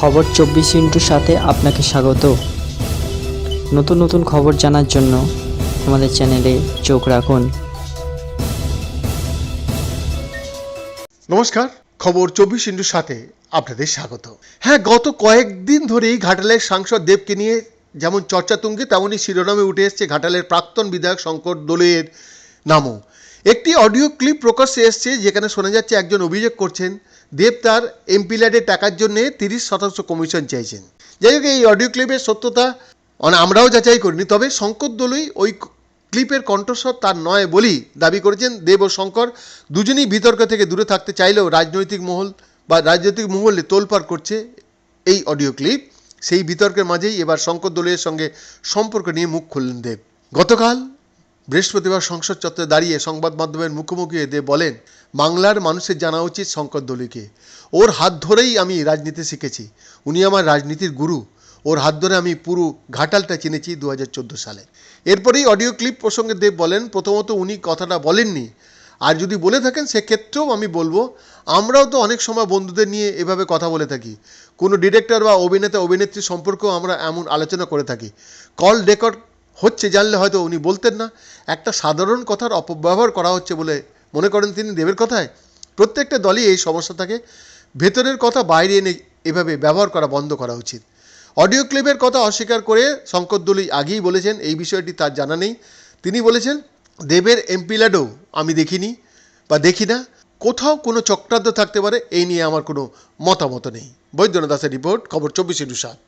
খবর চব্বিশ ইন্টুর সাথে আপনাকে স্বাগত। নতুন নতুন খবর জানার জন্য আমাদের চ্যানেলে চোখ রাখুন। নমস্কার, খবর চব্বিশ ইন্টুর সাথে আপনাদের স্বাগত। হ্যাঁ গত কয়েকদিন ধরেই ঘাটালের সাংসদ দেবকে নিয়ে যেমন চর্চা তুঙ্গে তেমনই শিরোনামে উঠে এসছে ঘাটালের প্রাক্তন বিধায়ক শঙ্কর দোলের নামও। একটি অডিও ক্লিপ প্রকাশ্যে এসছে যেখানে শোনা যাচ্ছে একজন অভিযোগ করছেন, দেব তার এমপি ল্যাডের টাকার জন্য তিরিশ শতাংশ কমিশন চাইছেন। যাই হোক, এই অডিও ক্লিপের সত্যতা আমরাও যাচাই করিনি, তবে শঙ্কর দোলই ওই ক্লিপের কণ্ঠস্বর তার নয় বলেই দাবি করেছেন দেব ও শঙ্কর। দুজনেই বিতর্ক থেকে দূরে থাকতে চাইলেও রাজনৈতিক মহল বা রাজনৈতিক মহলে তোলপাড় করছে এই অডিও ক্লিপ। সেই বিতর্কের মাঝেই এবার শঙ্কর দলের সঙ্গে সম্পর্ক নিয়ে মুখ খুললেন দেব। গতকাল বৃহস্পতিবার সংসদ চত্বরে দাঁড়িয়ে সংবাদ মাধ্যমের মুখোমুখি হয়ে বলেন, বাংলার মানুষের জানা উচিত শঙ্কর দলীকে। ওর হাত ধরেই আমি রাজনীতি শিখেছি। উনি আমার রাজনীতির গুরু। ওর হাত ধরে আমি পুরো ঘাটালটা চিনেছি দু হাজার চোদ্দ সালে। এরপরেই অডিও ক্লিপ প্রসঙ্গে দেব বলেন, প্রথমত উনি কথাটা বলেননি। আর যদি বলে থাকেন, সেক্ষেত্রেও আমি বলব, আমরাও তো অনেক সময় বন্ধুদের নিয়ে এভাবে কথা বলে থাকি। কোনো ডিরেক্টর বা অভিনেতা অভিনেত্রী সম্পর্কেও আমরা এমন আলোচনা করে থাকি। কল রেকর্ড হচ্ছে জানলে হয়তো উনি বলতেন না। একটা সাধারণ কথার অপব্যবহার করা হচ্ছে বলে মনে করেন তিনি দেবের কথায়। প্রত্যেকটা দলই এই সমস্যা থাকে। ভেতরের কথা বাইরে এনে এভাবে ব্যবহার করা বন্ধ করা উচিত। অডিও ক্লিপের কথা অস্বীকার করে শঙ্কর দলই আগেই বলেছেন, এই বিষয়টি তার জানা নেই। তিনি বলেছেন, দেবের এমপি ল্যাডও আমি দেখিনি বা দেখি না। কোথাও কোনো চক্রান্ত থাকতে পারে, এই নিয়ে আমার কোনো মতামত নেই। বৈদ্যনাথ দাসের রিপোর্ট, খবর চব্বিশে সাত